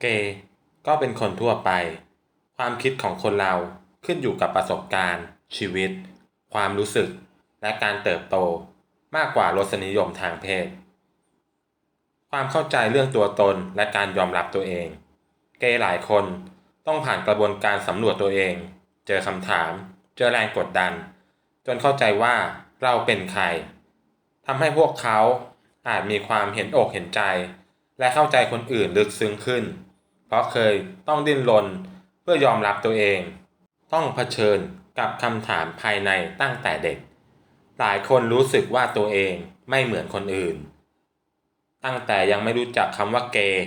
เกย์ก็เป็นคนทั่วไป ความคิดของคนเราขึ้นอยู่กับประสบการณ์ ชีวิต ความรู้สึก และการเติบโตมากกว่ารสนิยมทางเพศ ความเข้าใจเรื่องตัวตนและการยอมรับตัวเอง เกย์หลายคนต้องผ่านกระบวนการสำรวจตัวเอง เจอคำถาม เจอแรงกดดัน จนเข้าใจว่าเราเป็นใครทำให้พวกเขาอาจมีความเห็นอกเห็นใจ และเข้าใจคนอื่นลึกซึ้งขึ้น เพราะเคยต้องดิ้นรนเพื่อยอมรับตัวเอง ต้องเผชิญกับคำถามภายในตั้งแต่เด็ก หลายคนรู้สึกว่าตัวเองไม่เหมือนคนอื่น ตั้งแต่ยังไม่รู้จักคำว่าเกย์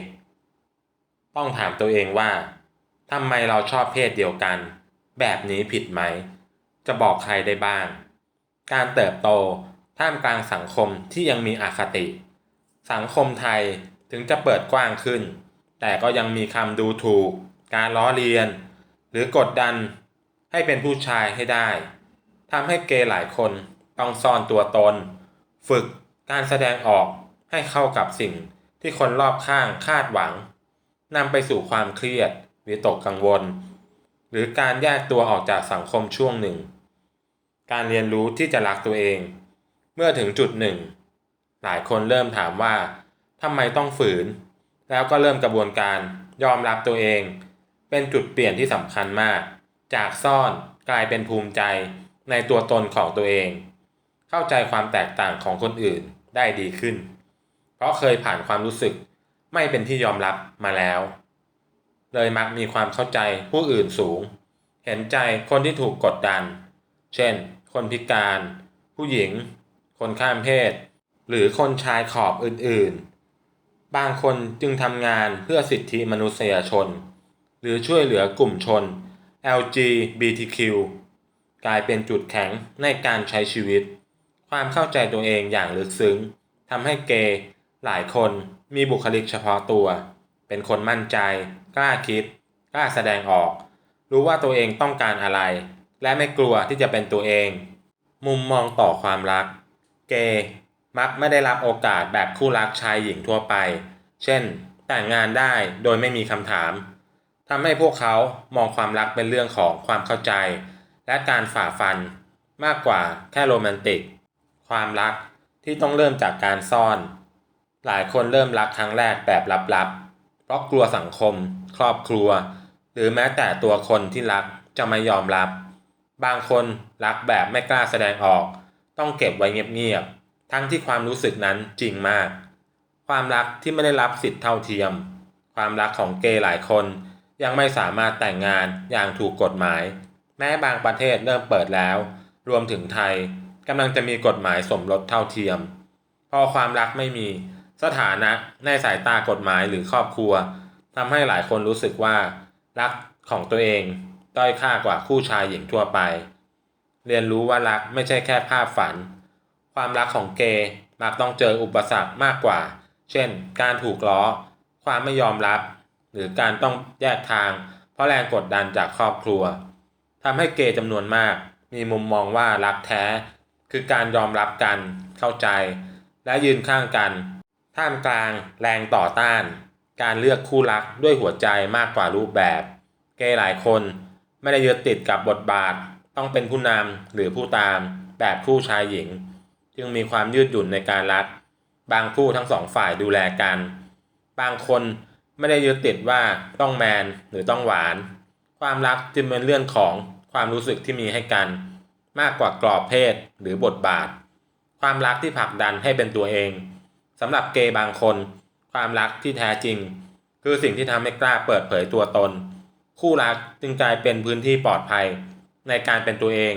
ต้องถามตัวเองว่าทำไมเราชอบเพศเดียวกัน แบบนี้ผิดไหม จะบอกใครได้บ้าง การเติบโตท่ามกลางสังคมที่ยังมีอคติ สังคมไทยถึงจะเปิดกว้างขึ้น แต่ก็ยังมีคำดูถูก การล้อเลียน หรือกดดันให้เป็นผู้ชายให้ได้ทำให้เกย์หลายคนต้องซ่อนตัวตน ฝึกการแสดงออกให้เข้ากับสิ่งที่คนรอบข้างคาดหวังนำไปสู่ความเครียดวิตกกังวล หรือการแยกตัวออกจากสังคมช่วงหนึ่ง การเรียนรู้ที่จะรักตัวเอง เมื่อถึงจุดหนึ่ง หลายคนเริ่มถามว่าทำไมต้องฝืน แล้วก็เริ่มกระบวนการยอมรับตัวเอง เป็นจุดเปลี่ยนที่สำคัญมาก จากซ่อนกลายเป็นภูมิใจในตัวตนของตัวเอง เข้าใจความแตกต่างของคนอื่นได้ดีขึ้น เพราะเคยผ่านความรู้สึกไม่เป็นที่ยอมรับมาแล้ว เลยมักมีความเข้าใจผู้อื่นสูง เห็นใจคนที่ถูกกดดัน เช่น คนพิการ ผู้หญิง คนข้ามเพศ หรือคนชายขอบอื่นๆ บางคนจึงทำงานเพื่อสิทธิมนุษยชน หรือช่วยเหลือกลุ่มชน LGBTQ กลายเป็นจุดแข็งในการใช้ชีวิต ความเข้าใจตัวเองอย่างลึกซึ้งทำให้เกย์หลายคนมีบุคลิกเฉพาะตัว เป็นคนมั่นใจ กล้าคิด กล้าแสดงออก รู้ว่าตัวเองต้องการอะไร และไม่กลัวที่จะเป็นตัวเอง มุมมองต่อความรัก เกย์ มักไม่ได้รับโอกาสแบบคู่รักชายหญิงทั่วไป เช่น แต่งงานได้โดยไม่มีคำถามทำให้พวกเขามองความรักเป็นเรื่องของความเข้าใจ และการฝ่าฟันมากกว่าแค่โรแมนติก ความรักที่ต้องเริ่มจากการซ่อน หลายคนเริ่มรักครั้งแรกแบบลับๆ เพราะกลัวสังคม ครอบครัว หรือแม้แต่ตัวคนที่รักจะไม่ยอมรับ บางคนรักแบบไม่กล้าแสดงออก ต้องเก็บไว้เงียบๆ ทั้งที่ความรู้สึกนั้นจริงมาก ความรักที่ไม่ได้รับสิทธิ์เท่าเทียม ความรักของเกย์หลายคน ยังไม่สามารถแต่งงานอย่างถูกกฎหมาย แม้บางประเทศเริ่มเปิดแล้ว รวมถึงไทยกำลังจะมีกฎหมายสมรสเท่าเทียม พอความรักไม่มีสถานะในสายตากฎหมายหรือครอบครัวทำให้หลายคนรู้สึกว่า รักของตัวเองด้อยค่ากว่าคู่ชายหญิงทั่วไป เรียนรู้ว่ารักไม่ใช่แค่ภาพฝัน ความรักของเกย์มักต้องเจออุปสรรคมากกว่า เช่น การถูกล้อ ความไม่ยอมรับ หรือการต้องแยกทาง เพราะแรงกดดันจากครอบครัวทำให้เกย์จำนวนมาก มีมุมมองว่ารักแท้ คือการยอมรับกัน เข้าใจ และยืนข้างกัน ท่ามกลางแรงต่อต้าน การเลือกคู่รักด้วยหัวใจมากกว่ารูปแบบ เกย์หลายคนไม่ได้ยึดติดกับบทบาท ต้องเป็นผู้นำหรือผู้ตามแบบคู่ชายหญิง จึงมีความยืดหยุ่นในการรักบางคู่ทั้งสองฝ่ายดูแลกัน บางคนไม่ได้ยึดติดว่าต้องแมนหรือต้องหวาน ความรักจึงเป็นเรื่องของความรู้สึกที่มีให้กัน มากกว่ากรอบเพศหรือบทบาท ความรักที่ผลักดันให้เป็นตัวเองสำหรับเกย์บางคน ความรักที่แท้จริง คือสิ่งที่ทำให้กล้าเปิดเผยตัวตน คู่รักจึงกลายเป็นพื้นที่ปลอดภัย ในการเป็นตัวเอง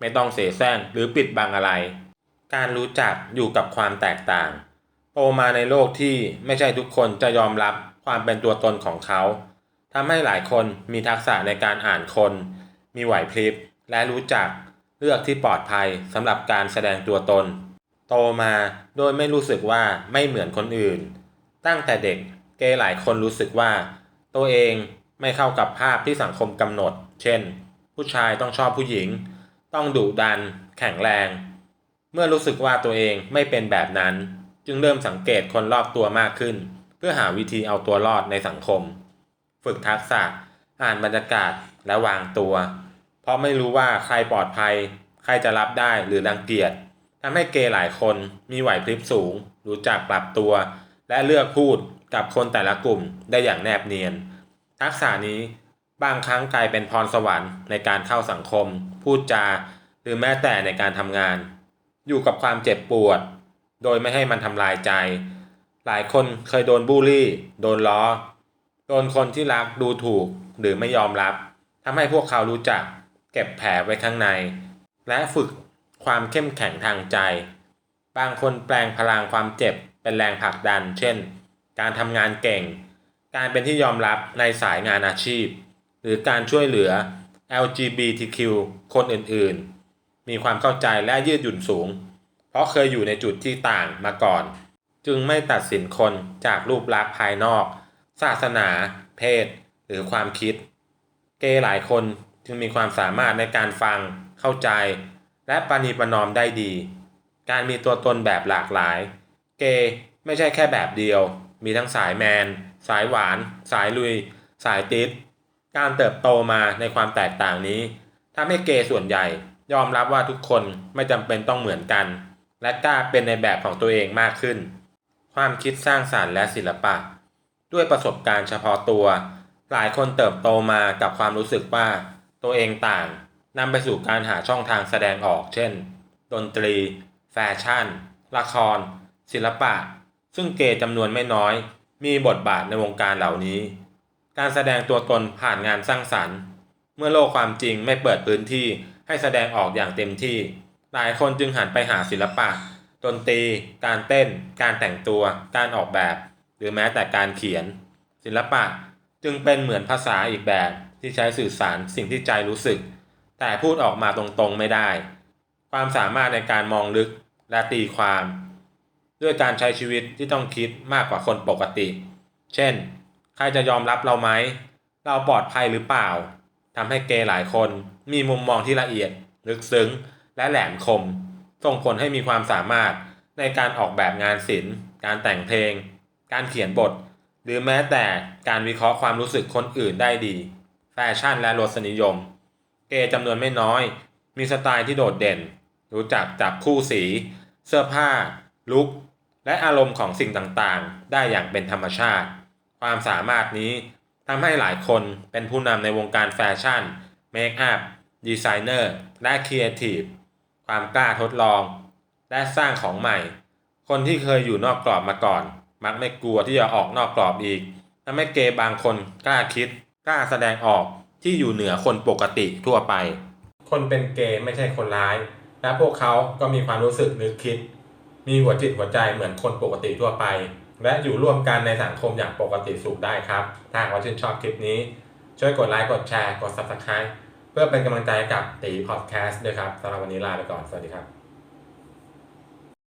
ไม่ต้องเสแสร้งหรือปิดบังอะไร การรู้จักอยู่กับความแตกต่าง โตมาในโลกที่ไม่ใช่ทุกคนจะยอมรับความเป็นตัวตนของเขาทำให้หลายคนมีทักษะในการอ่านคน มีไหวพริบ และรู้จักเลือกที่ปลอดภัยสำหรับการแสดงตัวตน โตมาโดยไม่รู้สึกว่าไม่เหมือนคนอื่น ตั้งแต่เด็กเกย์หลายคนรู้สึกว่า ตัวเองไม่เข้ากับภาพที่สังคมกำหนด เช่น ผู้ชายต้องชอบผู้หญิง ต้องดุดัน แข็งแรง เมื่อรู้สึกว่าตัวเองไม่เป็นแบบนั้น จึงเริ่มสังเกตคนรอบตัวมากขึ้น เพื่อหาวิธีเอาตัวรอดในสังคม ฝึกทักษะ อ่านบรรยากาศและวางตัว เพราะไม่รู้ว่าใครปลอดภัย ใครจะรับได้หรือรังเกียจทำให้เกย์หลายคนมีไหวพริบสูง รู้จักปรับตัว และเลือกพูดกับคนแต่ละกลุ่มได้อย่างแนบเนียน ทักษะนี้บางครั้งกลายเป็นพรสวรรค์ในการเข้าสังคม พูดจา หรือแม้แต่ในการทำงาน อยู่กับความเจ็บปวด โดยไม่ให้มันทำลายใจ หลายคนเคยโดนบูลลี่ โดนล้อ โดนคนที่รักดูถูกหรือไม่ยอมรับทำให้พวกเขารู้จัก เก็บแผลไว้ข้างใน และฝึกความเข้มแข็งทางใจ บางคนแปลงพลังความเจ็บเป็นแรงผลักดัน เช่น การทำงานเก่ง การเป็นที่ยอมรับในสายงานอาชีพ หรือการช่วยเหลือ LGBTQ คนอื่นๆ มีความเข้าใจและยืดหยุ่นสูง เพราะเคยอยู่ในจุดที่ต่างมาก่อน จึงไม่ตัดสินคนจากรูปลักษณ์ภายนอก ศาสนา เพศ หรือความคิด เกย์หลายคนจึงมีความสามารถในการฟัง เข้าใจ และปณีประนอมได้ดี การมีตัวตนแบบหลากหลาย เกย์ไม่ใช่แค่แบบเดียว มีทั้งสายแมน สายหวาน สายลุย สายติดการเติบโตมาในความแตกต่างนี้ทำให้เกย์ส่วนใหญ่ ยอมรับว่าทุกคนไม่จำเป็นต้องเหมือนกัน และกล้าเป็นในแบบของตัวเองมากขึ้น ความคิดสร้างสารรค์และศิลปะ ด้วยประสบการณ์เฉพาะตัว หลายคนเติบโตมากับความรู้สึกว่า ตัวเองต่างนำไปสู่การหาช่องทางแสดงออก เช่น ดนตรี แฟชั่น ละคร ศิลปะ ซึ่งเกย์จำนวนไม่น้อย มีบทบาทในวงการเหล่านี้ การแสดงตัวตนผ่านงานสร้างสรรค์ เมื่อโลกความจริงไม่เปิดพื้นที่ ให้แสดงออกอย่างเต็มที่ หลายคนจึงหันไปหาศิลปะ ดนตรี การเต้น การแต่งตัว การออกแบบ หรือแม้แต่การเขียน ศิลปะจึงเป็นเหมือนภาษาอีกแบบที่ใช้สื่อสารสิ่งที่ใจรู้สึก แต่พูดออกมาตรงๆไม่ได้ ความสามารถในการมองลึกและตีความ ด้วยการใช้ชีวิตที่ต้องคิดมากกว่าคนปกติ เช่น ใครจะยอมรับเราไหม เราปลอดภัยหรือเปล่าทำให้เกย์หลายคน มีมุมมองที่ละเอียด ลึกซึ้ง และแหลมคม ส่งผลให้มีความสามารถในการออกแบบงานศิลป์ การแต่งเพลง การเขียนบท หรือแม้แต่การวิเคราะห์ความรู้สึกคนอื่นได้ดี แฟชั่นและรสนิยม เกย์จำนวนไม่น้อย มีสไตล์ที่โดดเด่น รู้จักจับคู่สี เสื้อผ้า ลุค และอารมณ์ของสิ่งต่างๆ ได้อย่างเป็นธรรมชาติ ความสามารถนี้ทำให้หลายคนเป็นผู้นำในวงการแฟชั่น เมคอัพ ดีไซเนอร์และครีเอทีฟความกล้าทดลอง และสร้างของใหม่ คนที่เคยอยู่นอกกรอบมาก่อน มักไม่กลัวที่จะออกนอกกรอบอีกทำให้เกย์บางคนกล้าคิด กล้าแสดงออกที่อยู่เหนือคนปกติทั่วไป คนเป็นเกย์ไม่ใช่คนร้าย และพวกเขาก็มีความรู้สึกนึกคิด มีหัวจิตหัวใจเหมือนคนปกติทั่วไป และอยู่ร่วมกันในสังคมอย่างปกติสุขได้ครับ ถ้าหากว่าชื่นชอบคลิปนี้ ช่วยกดไลค์กดแชร์กด subscribe เพื่อเป็นกำลังใจกับตีพอดแคสต์ด้วยครับสำหรับวันนี้ลาไปก่อน สวัสดีครับ